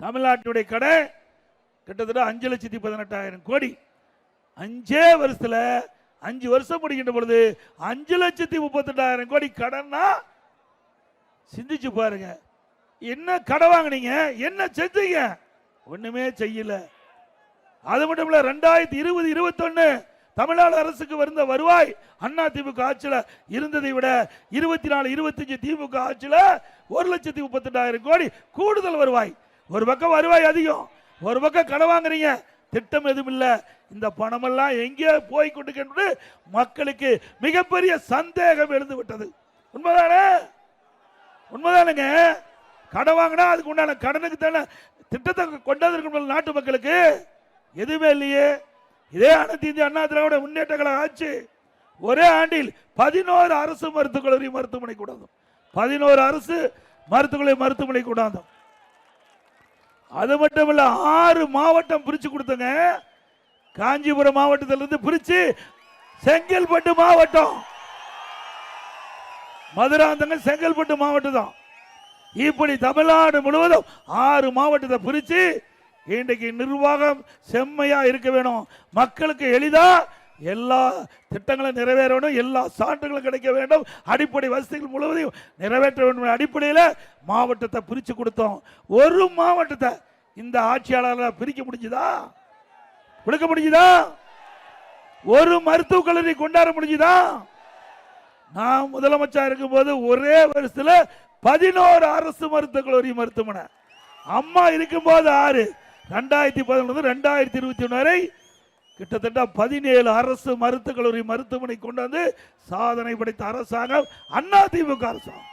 தமிழ்நாட்டினுடைய கடை கிட்டத்தட்ட அஞ்சு லட்சத்தி பதினெட்டாயிரம் கோடி. அஞ்சே வருஷத்தில் அஞ்சு வருஷம் முடிக்கின்ற பொழுது அஞ்சு லட்சத்தி முப்பத்தெட்டாயிரம் கோடி கடன்னா சிந்திச்சு பாருங்க. என்ன கடை வாங்குனீங்க? என்ன செஞ்சீங்க? ஒன்றுமே செய்யல. அது மட்டும் இல்லை ரெண்டாயிரத்தி இருபது இருபத்தொன்னு தமிழ்நாடு அரசுக்கு வந்த வருவாய் அண்ணா திமுக ஆட்சியில் இருந்ததை விட இருபத்தி நாலு இருபத்தஞ்சு திமுக ஆட்சியில் ஒரு லட்சத்தி முப்பத்தெட்டாயிரம் கோடி கூடுதல் வருவாய். ஒரு பக்கம் வருவாய் அதிகம். ஒரு பக்கம் கடன் வாங்குறீங்க. திட்டம் எதுவும் இல்லை. இந்த பணமெல்லாம் எங்கே போய் கொண்டு மக்களுக்கு மிகப்பெரிய சந்தேகம் எழுந்து விட்டது. உண்மைதானே? உண்மைதானுங்க. கடன் வாங்கினா அதுக்கு உண்டான கடனுக்கு தானே திட்டத்தை கொண்டாந்து நாட்டு மக்களுக்கு. எதுவுமே இல்லையே. இதே அனைத்து இந்திய அண்ணா திராவிட முன்னேற்ற கழக ஆட்சி ஒரே ஆண்டில் பதினோரு அரசு மருத்துவக் கல்லூரி மருத்துவமனை கூடாதும் பதினோரு அரசு மருத்துவக் கல்லூரி மருத்துவமனை கூடாதும் அது மட்டும் இல்ல ஆறு மாவட்டம் பிரிச்சு கொடுத்தங்க. காஞ்சிபுரம் மாவட்டத்திலிருந்து பிரிச்சு செங்கல்பட்டு மாவட்டம். மதுராந்தகம் செங்கல்பட்டு மாவட்டம் தான் இப்படி தமிழ்நாடு முழுவதும் ஆறு மாவட்டத்தை பிரிச்சு இன்றைக்கு நிர்வாகம் செம்மையா இருக்க வேணும். மக்களுக்கு எளிதா எல்லா திட்டங்களும் நிறைவேறணும் எல்லா சான்றுகளும் கிடைக்க வேண்டும். அடிப்படை வசதிகள் முழுவதையும் நிறைவேற்ற வேண்டும். அடிப்படையில் மாவட்டத்தை பிரித்து கொடுத்தோம். ஒரு மாவட்டத்தை இந்த ஆட்சியாளரால் பிரிக்க முடிஞ்சுதா? கொடுக்க முடிஞ்சுதா? ஒரு மருத்துவக் கல்லூரி கொண்டாட முடிஞ்சுதா? நான் முதலமைச்சர் இருக்கும்போது ஒரே வருஷத்துல பதினோரு அரசு மருத்துவக் கல்லூரி மருத்துவமனை. அம்மா இருக்கும் போது ஆறு. ரெண்டாயிரத்தி பதினொன்று ரெண்டாயிரத்தி இருபத்தி ஒன்று வரை கிட்டத்தட்ட பதினேழு அரசு மருத்துவக் கல்லூரி மருத்துவமனை கொண்டு வந்து சாதனை படைத்த அரசாங்கம் அண்ணா திமுக அரசாங்கம்.